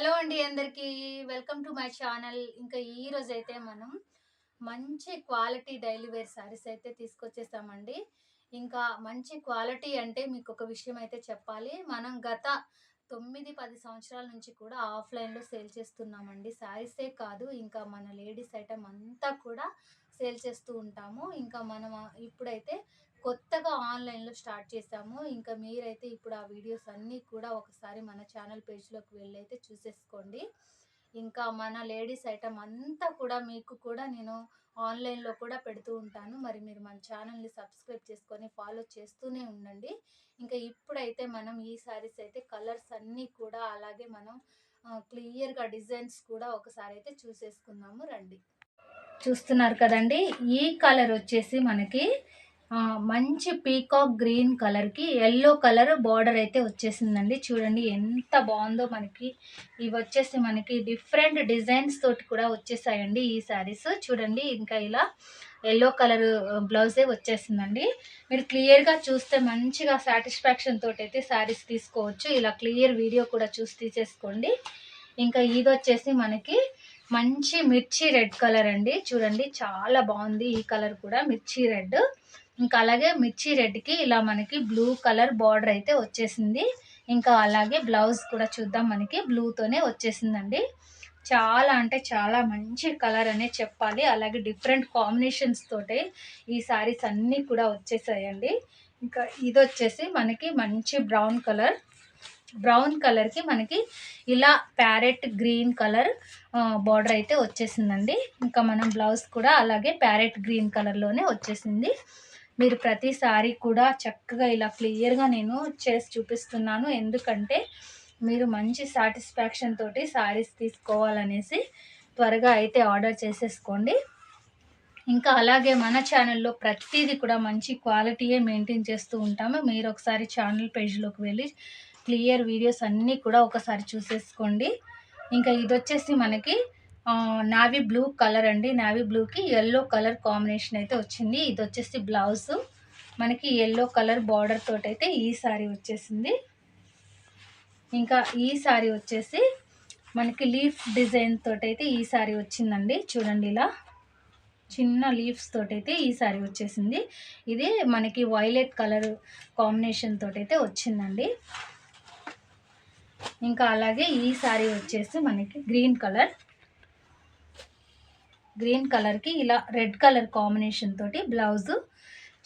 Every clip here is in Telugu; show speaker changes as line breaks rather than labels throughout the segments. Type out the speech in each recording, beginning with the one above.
హలో అండి అందరికీ. Welcome to my channel. ఇంకా ఈ రోజు అయితే మనం మంచి క్వాలిటీ డైలీ వేర్ శారీస్ అయితే తీసుకొచ్చేస్తామండి. ఇంకా మంచి క్వాలిటీ అంటే మీకు ఒక విషయం అయితే చెప్పాలి. మనం గత తొమ్మిది పది సంవత్సరాల నుంచి కూడా ఆఫ్లైన్లో సేల్ చేస్తున్నామండి. శారీసే కాదు ఇంకా మన లేడీస్ ఐటమ్ అంతా కూడా సేల్ చేస్తూ ఉంటాము. ఇంకా మనం ఇప్పుడైతే కొత్తగా ఆన్లైన్లో స్టార్ట్ చేసాము. ఇంకా మీరైతే ఇప్పుడు ఆ వీడియోస్ అన్నీ కూడా ఒకసారి మన ఛానల్ పేజ్లోకి వెళ్ళి అయితే చూసేసుకోండి. ఇంకా మన లేడీస్ ఐటమ్ అంతా కూడా మీకు కూడా నేను ఆన్లైన్లో కూడా పెడుతూ ఉంటాను. మరి మీరు మన ఛానల్ని సబ్స్క్రైబ్ చేసుకొని ఫాలో చేస్తూనే ఉండండి. ఇంకా ఇప్పుడైతే మనం ఈ శారీస్ అయితే కలర్స్ అన్నీ కూడా అలాగే మనం క్లియర్గా డిజైన్స్ కూడా ఒకసారి అయితే చూసేసుకుందాము. రండి. చూస్తున్నారు కదండి. ఈ కలర్ వచ్చేసి మనకి మంచి పీకాక్ గ్రీన్ కలర్కి ఎల్లో కలర్ బార్డర్ అయితే వచ్చేసిందండి. చూడండి ఎంత బాగుందో మనకి. ఇవి వచ్చేసి మనకి డిఫరెంట్ డిజైన్స్ తోటి కూడా వచ్చేసాయండి ఈ శారీస్. చూడండి ఇంకా ఇలా ఎల్లో కలర్ బ్లౌజే వచ్చేసిందండి. మీరు క్లియర్గా చూస్తే మంచిగా సాటిస్ఫాక్షన్ తోటి అయితే శారీస్ తీసుకోవచ్చు. ఇలా క్లియర్ వీడియో కూడా చూసి తీసేసుకోండి. ఇంకా ఇది వచ్చేసి మనకి మంచి మిర్చి రెడ్ కలర్ అండి. చూడండి చాలా బాగుంది ఈ కలర్ కూడా మిర్చి రెడ్. ఇంకా అలాగే మిర్చి రెడ్కి ఇలా మనకి బ్లూ కలర్ బార్డర్ అయితే వచ్చేసింది. ఇంకా అలాగే బ్లౌజ్ కూడా చూద్దాం మనకి బ్లూతోనే వచ్చేసిందండి. చాలా అంటే చాలా మంచి కలర్ అనే చెప్పాలి. అలాగే డిఫరెంట్ కాంబినేషన్స్ తోటి ఈ సారీస్ అన్నీ కూడా వచ్చేసాయండి. ఇంకా ఇది వచ్చేసి మనకి మంచి బ్రౌన్ కలర్. బ్రౌన్ కలర్కి మనకి ఇలా ప్యారెట్ గ్రీన్ కలర్ బార్డర్ అయితే వచ్చేసిందండి. ఇంకా మనం బ్లౌజ్ కూడా అలాగే ప్యారెట్ గ్రీన్ కలర్లోనే వచ్చేసింది. మీరు ప్రతిసారి కూడా చక్కగా ఇలా క్లియర్గా నేను చేసి చూపిస్తున్నాను. ఎందుకంటే మీరు మంచి సాటిస్ఫాక్షన్ తోటి శారీస్ తీసుకోవాలనేసి త్వరగా అయితే ఆర్డర్ చేసేసుకోండి. ఇంకా అలాగే మన ఛానల్లో ప్రతిదీ కూడా మంచి క్వాలిటీయే మెయింటైన్ చేస్తూ ఉంటాము. మీరు ఒకసారి ఛానల్ పేజ్లోకి వెళ్ళి క్లియర్ వీడియోస్ అన్నీ కూడా ఒకసారి చూసేసుకోండి. ఇంకా ఇది వచ్చేసి మనకి నావీ బ్లూ కలర్ అండి. నావీ బ్లూకి ఎల్లో కలర్ కాంబినేషన్ అయితే వచ్చింది. ఇది వచ్చేసి బ్లౌజ్. మనకి ఎల్లో కలర్ బార్డర్ తోటి అయితే ఈ సారీ వచ్చేసింది. ఇంకా ఈ సారీ వచ్చేసి మనకి లీఫ్ డిజైన్ తోటి అయితే ఈ సారీ వచ్చిందండి. చూడండి ఇలా. చిన్న లీవ్స్ తోటైతే ఈ సారీ వచ్చేసింది. ఇది మనకి వైలెట్ కలర్ కాంబినేషన్ తోటైతే వచ్చిందండి. ఇంకా అలాగే ఈ సారీ వచ్చేసి మనకి గ్రీన్ కలర్. గ్రీన్ కలర్కి ఇలా రెడ్ కలర్ కాంబినేషన్ తోటి బ్లౌజ్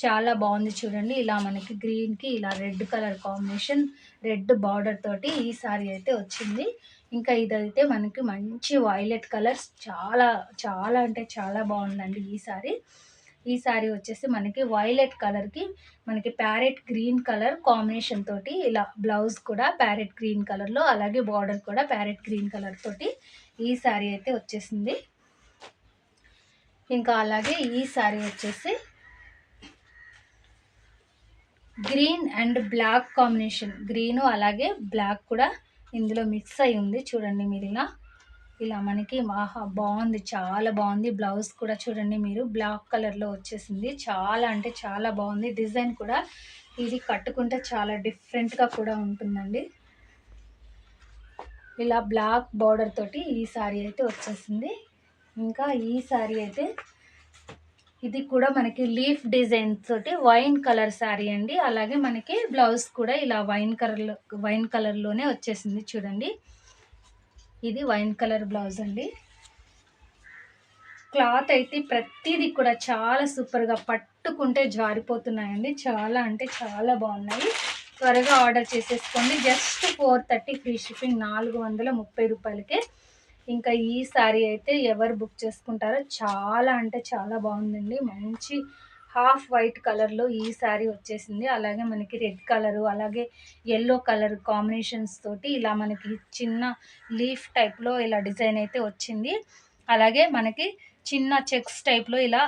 చాలా బాగుంది చూడండి. ఇలా మనకి గ్రీన్కి ఇలా red colour combination red border తోటి ఈ సారీ అయితే వచ్చింది. ఇంకా ఇదైతే మనకి మంచి వైలెట్ కలర్స్ చాలా చాలా అంటే చాలా బాగుందండి ఈ సారీ. ఈ సారీ వచ్చేసి మనకి వైలెట్ కలర్కి మనకి ప్యారెట్ గ్రీన్ కలర్ కాంబినేషన్ తోటి ఇలా బ్లౌజ్ కూడా ప్యారెట్ గ్రీన్ కలర్లో అలాగే బార్డర్ కూడా ప్యారెట్ గ్రీన్ కలర్ తోటి ఈ సారీ అయితే వచ్చేసింది. ఇంకా అలాగే ఈ సారీ వచ్చేసి green and black combination green అలాగే బ్లాక్ కూడా ఇందులో మిక్స్ అయి ఉంది. చూడండి మీరు ఇలా ఇలా మనకి ఆహా బాగుంది చాలా బాగుంది. బ్లౌజ్ కూడా చూడండి మీరు బ్లాక్ కలర్లో వచ్చేసింది. చాలా అంటే చాలా బాగుంది. డిజైన్ కూడా ఇది కట్టుకుంటే చాలా డిఫరెంట్గా కూడా ఉంటుందండి. ఇలా బ్లాక్ బార్డర్ తోటి ఈ సారీ అయితే వచ్చేసింది. ఇంకా ఈ సారీ అయితే ఇది కూడా మనకి లీఫ్ డిజైన్ తోటి వైన్ కలర్ శారీ అండి. అలాగే మనకి బ్లౌజ్ కూడా ఇలా వైన్ కలర్లో వైన్ కలర్లోనే వచ్చేసింది చూడండి. ఇది వైన్ కలర్ బ్లౌజ్ అండి. క్లాత్ అయితే ప్రతిదీ కూడా చాలా సూపర్గా పట్టుకుంటే జారిపోతున్నాయండి. చాలా అంటే చాలా బాగున్నాయి. త్వరగా ఆర్డర్ చేసేసుకోండి. Just four thirty free shipping నాలుగు వందల ముప్పై రూపాయలకే. ఇంకా ఈ శారీ అయితే ఎవరు బుక్ చేసుకుంటారో చాలా అంటే చాలా బాగుందండి. మంచి హాఫ్ వైట్ కలర్లో ఈ శారీ వచ్చేసింది. అలాగే మనకి రెడ్ కలరు అలాగే ఎల్లో కలర్ కాంబినేషన్స్ తోటి ఇలా మనకి చిన్న లీఫ్ టైప్లో ఇలా డిజైన్ అయితే వచ్చింది. అలాగే మనకి చిన్న చెక్స్ టైప్లో ఇలా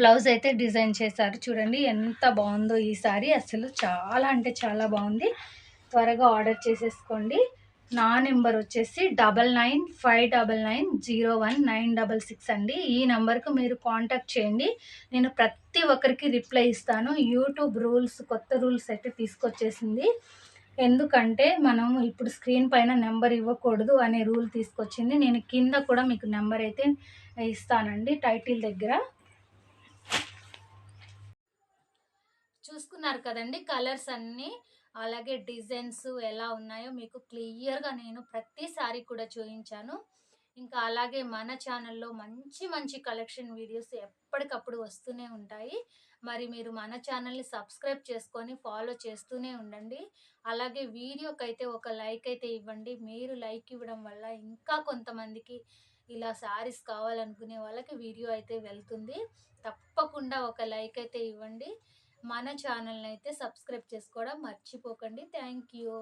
బ్లౌజ్ అయితే డిజైన్ చేశారు. చూడండి ఎంత బాగుందో ఈ శారీ. అసలు చాలా అంటే చాలా బాగుంది. త్వరగా ఆర్డర్ చేసేసుకోండి. నా నెంబర్ వచ్చేసి double nine five double nine zero one nine double six అండి. ఈ నెంబర్కు మీరు కాంటాక్ట్ చేయండి. నేను ప్రతి ఒక్కరికి రిప్లై ఇస్తాను. యూట్యూబ్ రూల్స్ కొత్త రూల్స్ అయితే తీసుకొచ్చేసింది. ఎందుకంటే మనం ఇప్పుడు స్క్రీన్ పైన నెంబర్ ఇవ్వకూడదు అనే రూల్ తీసుకొచ్చింది. నేను కింద కూడా మీకు నెంబర్ అయితే ఇస్తానండి టైటిల్ దగ్గర. చూసుకున్నారు కదండి కలర్స్ అన్నీ. అలాగే డిజైన్స్ ఎలా ఉన్నాయో మీకు క్లియర్గా నేను ప్రతిసారి కూడా చూపించాను. ఇంకా అలాగే మన ఛానల్లో మంచి మంచి కలెక్షన్ వీడియోస్ ఎప్పటికప్పుడు వస్తూనే ఉంటాయి. మరి మీరు మన ఛానల్ని సబ్స్క్రైబ్ చేసుకొని ఫాలో చేస్తూనే ఉండండి. అలాగే వీడియోకి అయితే ఒక లైక్ అయితే ఇవ్వండి. మీరు లైక్ ఇవ్వడం వల్ల ఇంకా కొంతమందికి ఇలా శారీస్ కావాలనుకునే వాళ్ళకి వీడియో అయితే వెళ్తుంది. తప్పకుండా ఒక లైక్ అయితే ఇవ్వండి. మన ఛానల్ని అయితే సబ్స్క్రైబ్ చేసుకోవడం మర్చిపోకండి. Thank you.